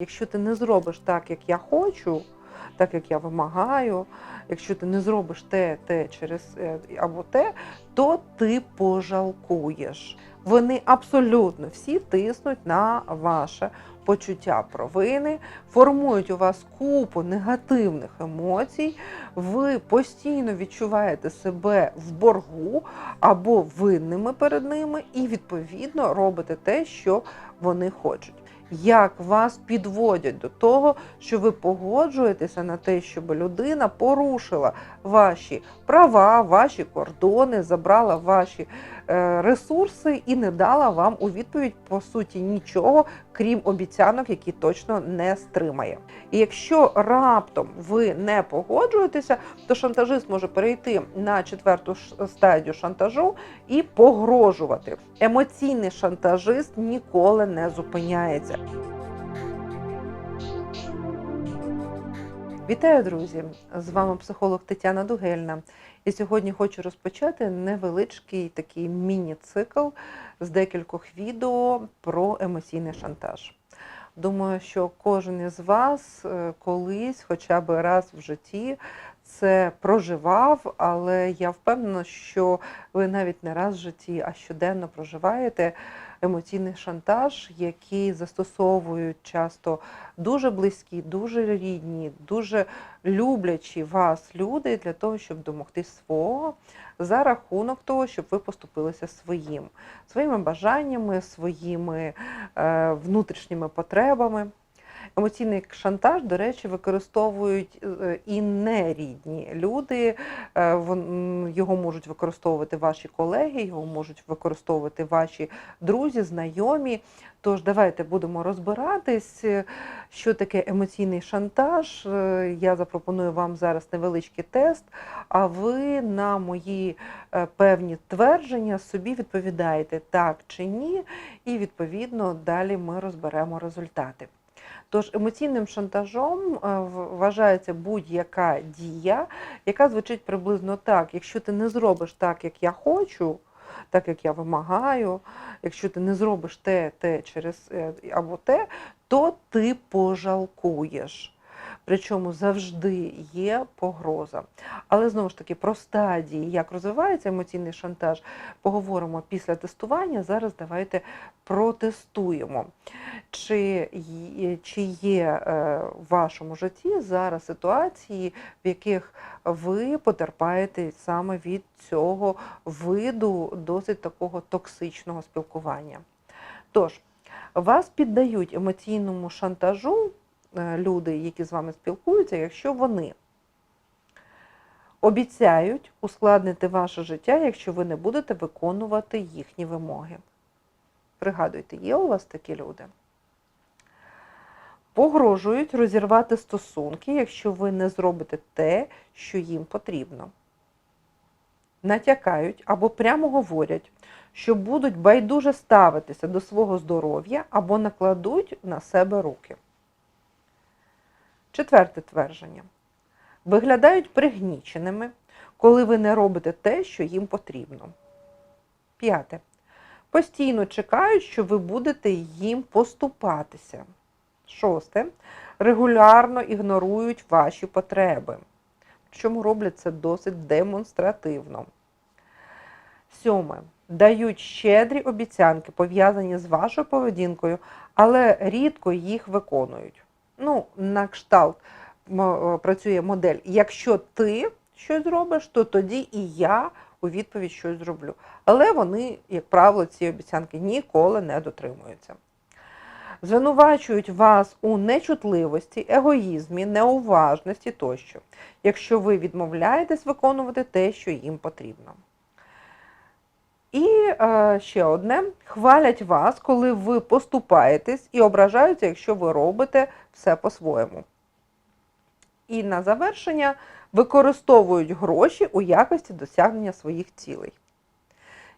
Якщо ти не зробиш так, як я хочу, так як я вимагаю, якщо ти не зробиш те, те через е, або те, то ти пожалкуєш. Вони абсолютно всі тиснуть на ваше почуття провини, формують у вас купу негативних емоцій. Ви постійно відчуваєте себе в боргу або винними перед ними, і відповідно робите те, що вони хочуть. Як вас підводять до того, що ви погоджуєтеся на те, щоб людина порушила ваші права, ваші кордони, забрала ваші ресурси і не дала вам у відповідь по суті нічого, крім обіцянок, які точно не стримає. І якщо раптом ви не погоджуєтеся, то шантажист може перейти на четверту стадію шантажу і погрожувати. Емоційний шантажист ніколи не зупиняється. Вітаю, друзі! З вами психолог Тетяна Дугельна. І сьогодні хочу розпочати невеличкий такий міні-цикл з декількох відео про емоційний шантаж. Думаю, що кожен із вас е, колись, хоча б раз в житті, це проживав, але я впевнена, що ви навіть не раз в житті, а щоденно проживаєте емоційний шантаж, який застосовують часто дуже близькі, дуже рідні, дуже люблячі вас люди для того, щоб домогти свого за рахунок того, щоб ви поступилися своїм, своїми бажаннями, своїми е, внутрішніми потребами. Емоційний шантаж, до речі, використовують е, і нерідні люди. Е, Його можуть використовувати ваші колеги, його можуть використовувати ваші друзі, знайомі. Тож давайте будемо розбиратись, е, що таке емоційний шантаж. Я запропоную вам зараз невеличкий тест, а ви на мої певні твердження собі відповідаєте так чи ні, і відповідно далі ми розберемо результати. Тож емоційним шантажом е, вважається будь-яка дія, яка звучить приблизно так: якщо ти не зробиш так, як я хочу, так як я вимагаю, якщо ти не зробиш те, те через е, або те, то ти пожалкуєш. Причому завжди є погроза. Але знову ж таки про стадії, як розвивається емоційний шантаж, поговоримо після тестування. Зараз давайте протестуємо. Чи, чи є е, в вашому житті зараз ситуації, в яких ви потерпаєте саме від цього виду досить такого токсичного спілкування? Тож, вас піддають емоційному шантажу люди, які з вами спілкуються, якщо вони обіцяють ускладнити ваше життя, якщо ви не будете виконувати їхні вимоги. Пригадуйте, є у вас такі люди? Погрожують розірвати стосунки, якщо ви не зробите те, що їм потрібно. Натякають або прямо говорять, що будуть байдуже ставитися до свого здоров'я або накладуть на себе руки. Четверте твердження. Виглядають пригніченими, коли ви не робите те, що їм потрібно. П'яте. Постійно чекають, що ви будете їм поступатися. Шосте. Регулярно ігнорують ваші потреби. Причому роблять це досить демонстративно. Сьоме. Дають щедрі обіцянки, пов'язані з вашою поведінкою, але рідко їх виконують. Ну, на кшталт е, працює модель. Якщо ти щось зробиш, то тоді і я у відповідь щось зроблю. Але вони, як правило, ці обіцянки ніколи не дотримуються. Звинувачують вас у нечутливості, егоїзмі, неуважності тощо, якщо ви відмовляєтесь виконувати те, що їм потрібно. І е, ще одне: хвалять вас, коли ви поступаєтесь, і ображаються, якщо ви робите все по-своєму. І на завершення використовують гроші у якості досягнення своїх цілей.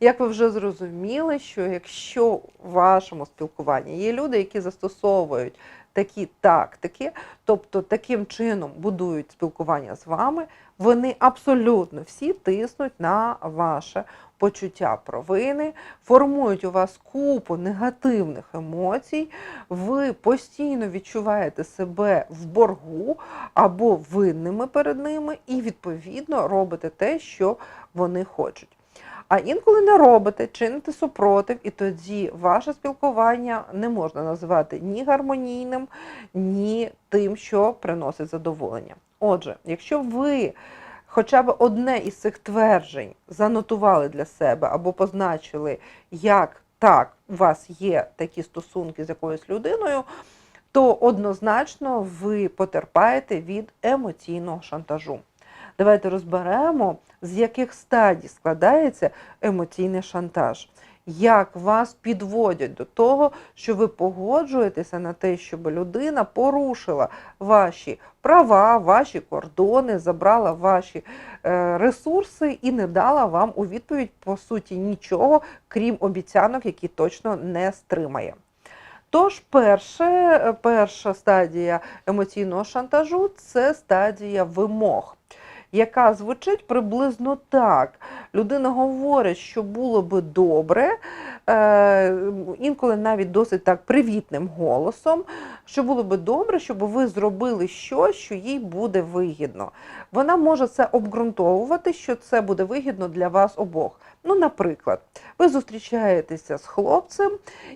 Як ви вже зрозуміли, що якщо в вашому спілкуванні є люди, які застосовують такі тактики, тобто таким чином будують спілкування з вами, вони абсолютно всі тиснуть на ваше почуття провини, формують у вас купу негативних емоцій, ви постійно відчуваєте себе в боргу або винними перед ними, і відповідно робите те, що вони хочуть. А інколи не робите, чините супротив, і тоді ваше спілкування не можна називати ні гармонійним, ні тим, що приносить задоволення. Отже, якщо ви хоча б одне із цих тверджень занотували для себе або позначили, як так, у вас є такі стосунки з якоюсь людиною, то однозначно ви потерпаєте від емоційного шантажу. Давайте розберемо, з яких стадій складається емоційний шантаж. Як вас підводять до того, що ви погоджуєтеся на те, щоб людина порушила ваші права, ваші кордони, забрала ваші е, ресурси і не дала вам у відповідь, по суті, нічого, крім обіцянок, які точно не стримає. Тож, перше, перша стадія емоційного шантажу це стадія вимог, яка звучить приблизно так. Людина говорить, що було би добре, інколи навіть досить так привітним голосом, що було би добре, щоб ви зробили щось, що їй буде вигідно. Вона може це обґрунтовувати, що це буде вигідно для вас обох. Ну, наприклад, ви зустрічаєтеся з хлопцем,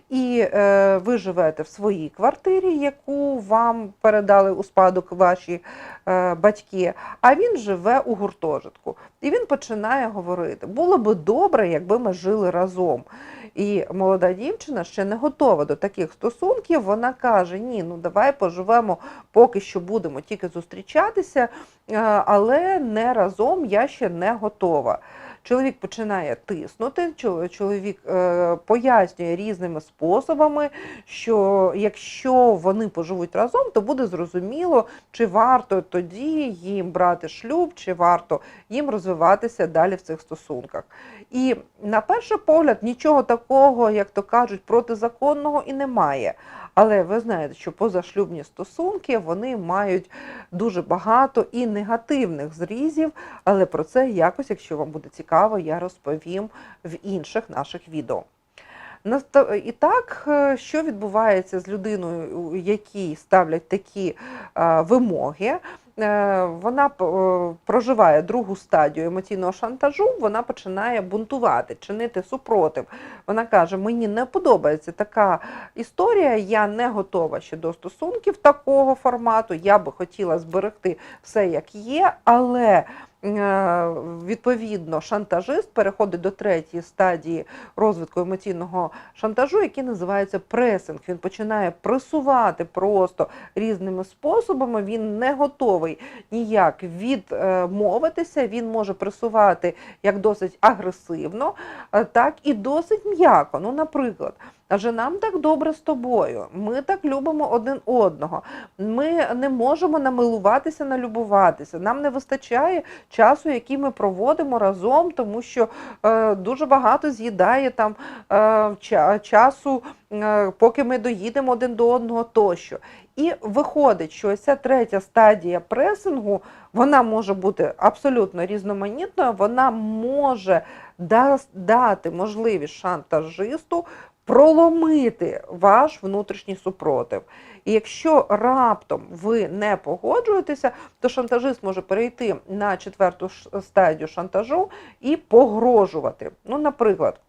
і е, ви живете в своїй квартирі, яку вам передали у спадок ваші е, батьки, а він живе у гуртожитку. І він починає говорити: було би добре, якби ми жили разом. І молода дівчина ще не готова до таких стосунків. Вона каже: Ні, ну давай поживемо, поки що будемо тільки зустрічатися, е, але не разом я ще не готова. Чоловік починає тиснути, чоловік е, пояснює різними способами, що якщо вони поживуть разом, то буде зрозуміло, чи варто тоді їм брати шлюб, чи варто їм розвиватися далі в цих стосунках. І на перший погляд нічого такого, як то кажуть, протизаконного і немає. Але ви знаєте, що позашлюбні стосунки вони мають дуже багато і негативних зрізів, але про це якось, якщо вам буде цікаво, я розповім в інших наших відео. І так, е, що відбувається з людиною, якій ставлять такі е, вимоги? Е, Вона е, проживає другу стадію емоційного шантажу, вона починає бунтувати, чинити супротив. Вона каже: мені не подобається така історія, я не готова ще до стосунків такого формату. Я би хотіла зберегти все як є, але відповідно шантажист переходить до третьої стадії розвитку емоційного шантажу, який називається пресинг. Він починає пресувати просто різними способами. Він не готовий ніяк відмовитися. Він може пресувати як досить агресивно, е, так і досить м'яко. Ну, наприклад. Адже нам так добре з тобою, ми так любимо один одного. Ми не можемо намилуватися, налюбуватися. Нам не вистачає часу, який ми проводимо разом, тому що е, дуже багато з'їдає там е, часу, е, поки ми доїдемо один до одного тощо. І виходить, що ця третя стадія пресингу, вона може бути абсолютно різноманітною, вона може дати можливість шантажисту проломити ваш внутрішній супротив. І якщо раптом ви не погоджуєтеся, то шантажист може перейти на четверту стадію шантажу і погрожувати. Ну, наприклад.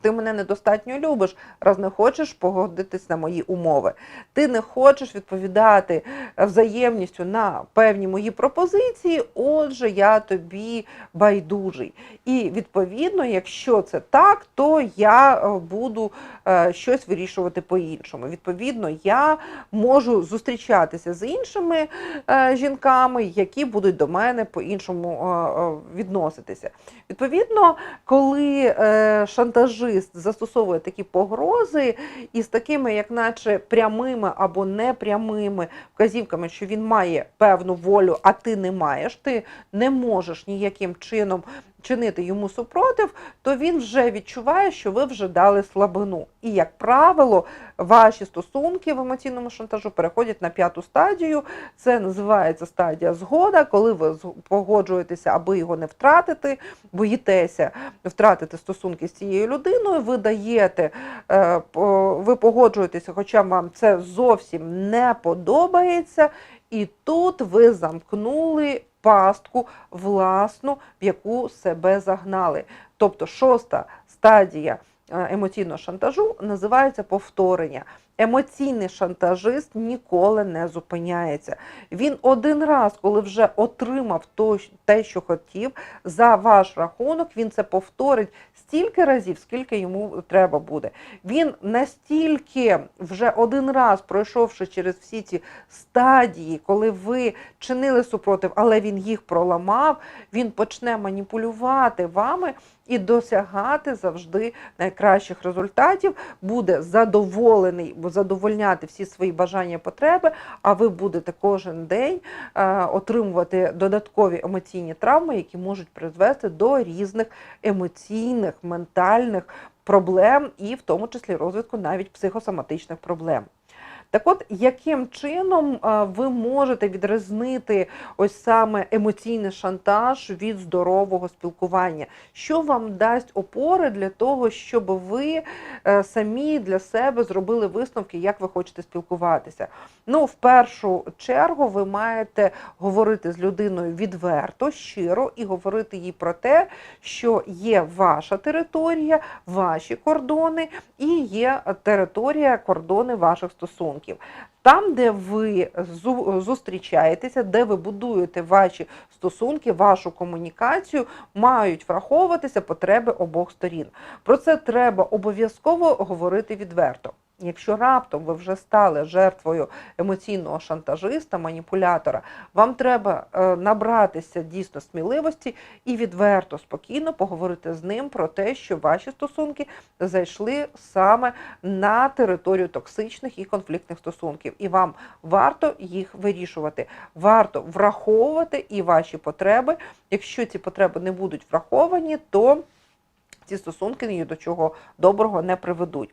Ти мене недостатньо любиш, раз не хочеш погодитись на мої умови. Ти не хочеш відповідати взаємністю на певні мої пропозиції, отже, я тобі байдужий. І відповідно, якщо це так, то я е, буду е, щось вирішувати по-іншому. Відповідно, я можу зустрічатися з іншими е, жінками, які будуть до мене по-іншому е, е, відноситися. Відповідно, коли е, шантажист застосовує такі погрози і з такими, як наче прямими або непрямими вказівками, що він має певну волю, а ти не маєш, ти не можеш ніяким чином чинити йому супротив, то він вже відчуває, що ви вже дали слабину. І, як правило, ваші стосунки в емоційному шантажу переходять на п'яту стадію. Це називається стадія згода, коли ви погоджуєтеся, аби його не втратити, боїтеся втратити стосунки з цією людиною, ви даєте, е, ви погоджуєтеся, хоча вам це зовсім не подобається, і тут ви замкнули пастку власну, в яку себе загнали. Тобто шоста стадія е, емоційного шантажу називається повторення. Емоційний шантажист ніколи не зупиняється. Він один раз, коли вже отримав те, що хотів, за ваш рахунок, він це повторить стільки разів, скільки йому треба буде. Він настільки вже один раз пройшовши через всі ці стадії, коли ви чинили супротив, але він їх проламав, він почне маніпулювати вами і досягати завжди найкращих результатів, буде задоволений, задовольняти всі свої бажання, потреби. А ви будете кожен день е, отримувати додаткові емоційні травми, які можуть призвести до різних емоційних, ментальних проблем, і в тому числі розвитку навіть психосоматичних проблем. Так от, яким чином е, ви можете відрізнити ось саме емоційний шантаж від здорового спілкування? Що вам дасть опори для того, щоб ви е, самі для себе зробили висновки, як ви хочете спілкуватися? Ну, в першу чергу, ви маєте говорити з людиною відверто, щиро і говорити їй про те, що є ваша територія, ваші кордони і є територія, кордони ваших стосунків. Там, де ви зустрічаєтеся, де ви будуєте ваші стосунки, вашу комунікацію, мають враховуватися потреби обох сторін. Про це треба обов'язково говорити відверто. Якщо раптом ви вже стали жертвою емоційного шантажиста, маніпулятора, вам треба е, набратися дійсно сміливості і відверто, спокійно поговорити з ним про те, що ваші стосунки зайшли саме на територію токсичних і конфліктних стосунків, і вам варто їх вирішувати. Варто враховувати і ваші потреби. Якщо ці потреби не будуть враховані, то ці стосунки ні до чого доброго не приведуть.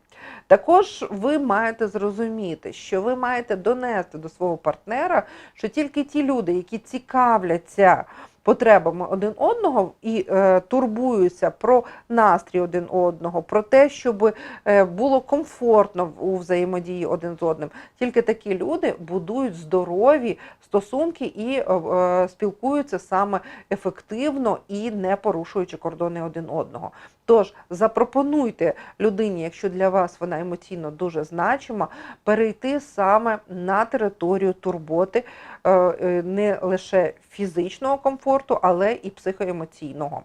Також ви маєте зрозуміти, що ви маєте донести до свого партнера, що тільки ті люди, які цікавляться потребами один одного і е, турбуються про настрій один одного, про те, щоб е, було комфортно у взаємодії один з одним. Тільки такі люди будують здорові стосунки і е, е, спілкуються саме ефективно і не порушуючи кордони один одного. Тож запропонуйте людині, якщо для вас вона емоційно дуже значима, перейти саме на територію турботи не лише фізичного комфорту, але і психоемоційного.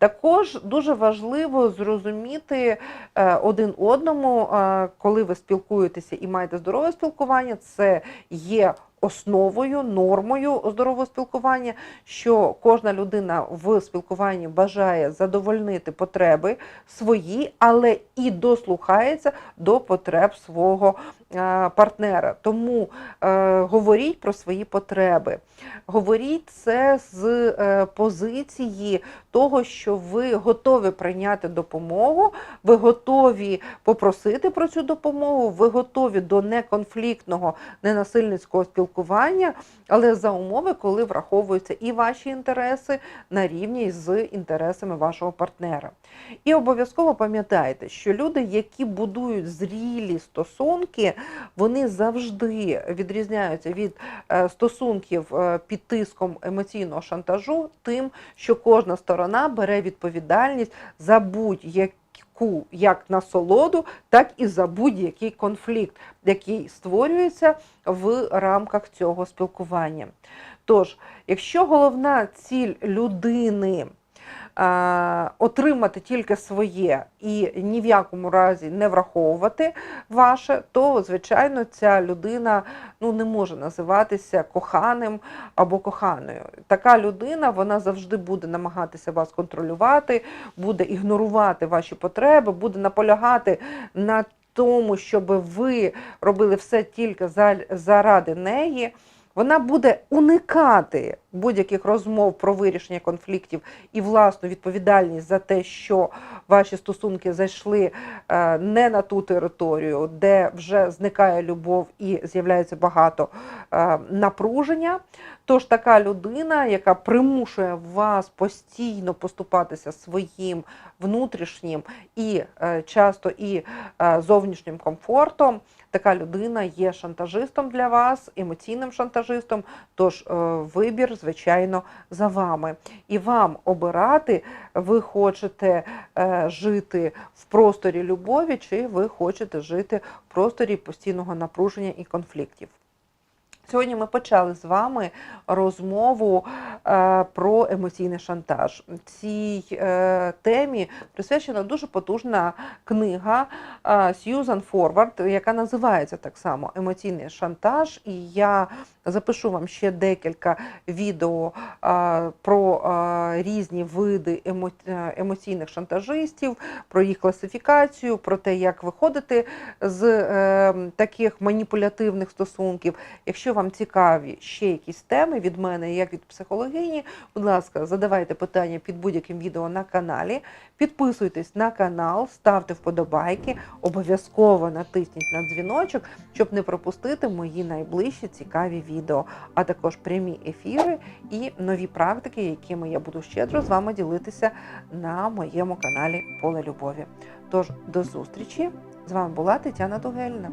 Також дуже важливо зрозуміти е, один одному, е, коли ви спілкуєтеся і маєте здорове спілкування, це є основою, нормою здорового спілкування, що кожна людина в спілкуванні бажає задовольнити потреби свої, але і дослухається до потреб свого е, партнера. Тому е, говоріть про свої потреби. Говоріть це з е, позиції того, що ви готові прийняти допомогу, ви готові попросити про цю допомогу, ви готові до неконфліктного, ненасильницького спілкування, але за умови, коли враховуються і ваші інтереси на рівні з інтересами вашого партнера. І обов'язково пам'ятайте, що люди, які будують зрілі стосунки, вони завжди відрізняються від е, стосунків е, під тиском емоційного шантажу, тим, що кожна сторона бере відповідальність за будь-яку як насолоду, так і за будь-який конфлікт, який створюється в рамках цього спілкування. Тож, якщо головна ціль людини отримати тільки своє і ні в якому разі не враховувати ваше, то звичайно ця людина ну не може називатися коханим або коханою. Така людина вона завжди буде намагатися вас контролювати, буде ігнорувати ваші потреби, буде наполягати на тому, щоб ви робили все тільки за- заради неї. Вона буде уникати будь-яких розмов про вирішення конфліктів і власну відповідальність за те, що ваші стосунки зайшли е, не на ту територію, де вже зникає любов і з'являється багато е, напруження. Тож така людина, яка примушує вас постійно поступатися своїм внутрішнім і е, часто і е, зовнішнім комфортом, така людина є шантажистом для вас, емоційним шантажистом. Тож е, вибір, звичайно, за вами. І вам обирати, ви хочете жити в просторі любові, чи ви хочете жити в просторі постійного напруження і конфліктів. Сьогодні ми почали з вами розмову е, про емоційний шантаж. Цій е, темі присвячена дуже потужна книга е, Сьюзан Форвард, яка називається так само Емоційний шантаж. І я запишу вам ще декілька відео про різні види емо, емоційних шантажистів, про їх класифікацію, про те, як виходити з таких маніпулятивних стосунків. Якщо вам цікаві ще якісь теми від мене, як від психологині, будь ласка, задавайте питання під будь-яким відео на каналі. Підписуйтесь на канал, ставте вподобайки, обов'язково натисніть на дзвіночок, щоб не пропустити мої найближчі цікаві відео, а також прямі ефіри і нові практики, якими я буду щедро з вами ділитися на моєму каналі Поле Любові. Тож до зустрічі! З вами була Тетяна Дугельна.